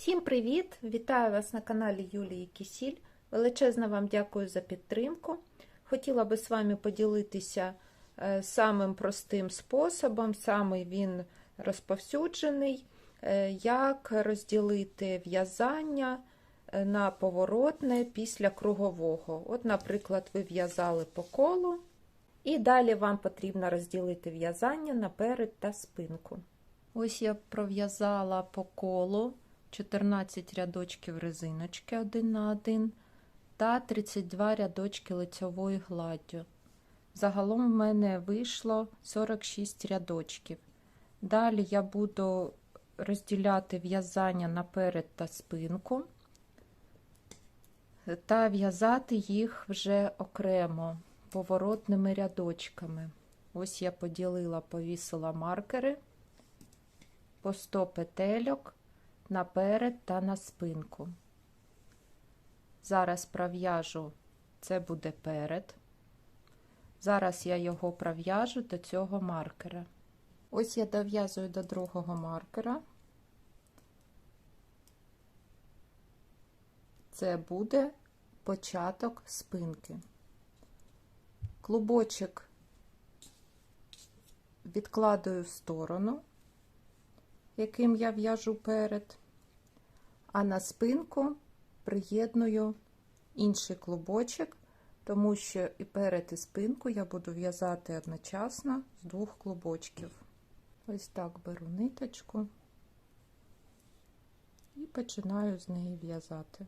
Всім привіт! Вітаю вас на каналі Юлії Кісіль. Величезно вам дякую за підтримку. Хотіла би з вами поділитися е, самим простим способом, саме він розповсюджений, е, як розділити в'язання е, на поворотне після кругового. От, наприклад, ви в'язали по колу, і далі вам потрібно розділити в'язання наперед та спинку. Ось я пров'язала по колу 14 рядочків резиночки один на один та 32 рядочки лицьовою гладдю. Загалом в мене вийшло 46 рядочків. Далі я буду розділяти в'язання наперед та спинку та в'язати їх вже окремо поворотними рядочками. Ось я поділила, повісила маркери по 100 петельок наперед та на спинку. Зараз пров'яжу, це буде перед. Зараз я його пров'яжу до цього маркера. Ось я дов'язую до другого маркера. Це буде початок спинки. Клубочок відкладаю в сторону яким я в'яжу перед, а на спинку приєдную інший клубочок, тому що і перед, і спинку я буду в'язати одночасно з двох клубочків. Ось так беру ниточку і починаю з неї в'язати.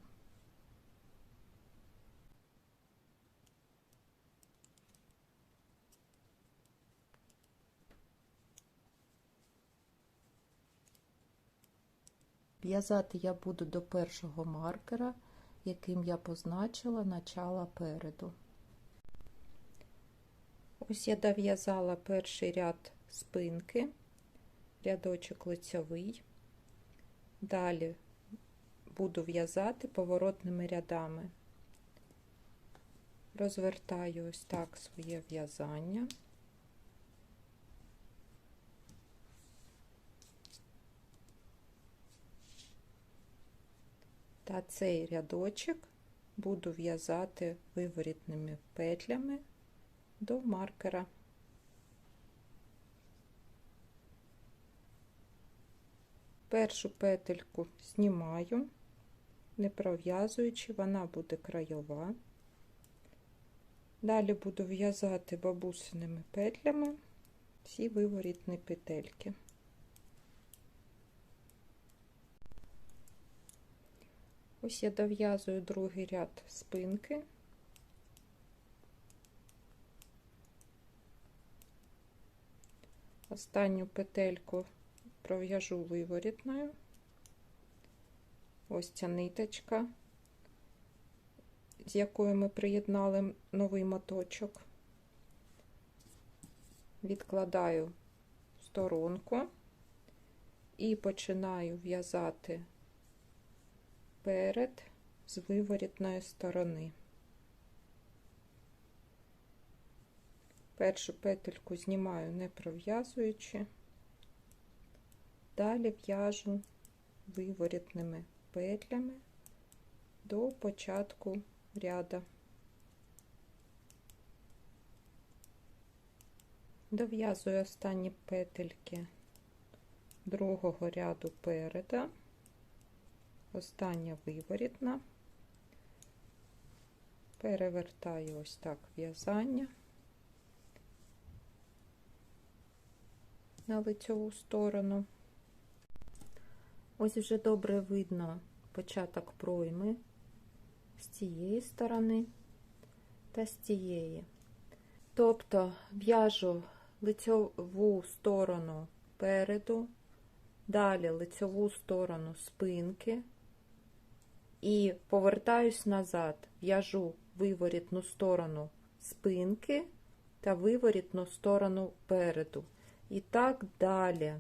В'язати я буду до першого маркера, яким я позначила начало переду. Ось я дов'язала перший ряд спинки, рядочок лицьовий. Далі буду в'язати поворотними рядами. Розвертаю ось так своє в'язання. Та цей рядочок буду в'язати виворітними петлями до маркера. Першу петельку знімаю, не пров'язуючи, вона буде крайова. Далі буду в'язати бабусиними петлями всі виворітні петельки. Ось я дов'язую другий ряд спинки. Останню петельку пров'яжу виворітною. Ось ця ниточка, з якою ми приєднали новий моточок. Відкладаю сторонку і починаю в'язати перед з виворітної сторони. Першу петельку знімаю не пров'язуючи, далі в'яжу виворітними петлями до початку ряда. Дов'язую останні петельки другого ряду переда остання виворітна, перевертаю ось так в'язання на лицьову сторону. Ось вже добре видно початок пройми з цієї сторони та з цієї. Тобто в'яжу лицьову сторону переду, далі лицьову сторону спинки, і повертаюсь назад, в'яжу виворітну сторону спинки та виворітну сторону переду. І так далі.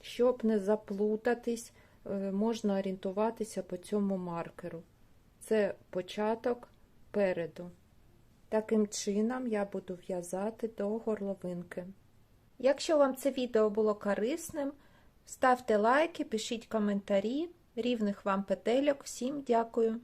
Щоб не заплутатись, е, можна орієнтуватися по цьому маркеру. Це початок переду. Таким чином я буду в'язати до горловинки. Якщо вам це відео було корисним, ставте лайки, пишіть коментарі. Рівних вам петельок. Всім дякую!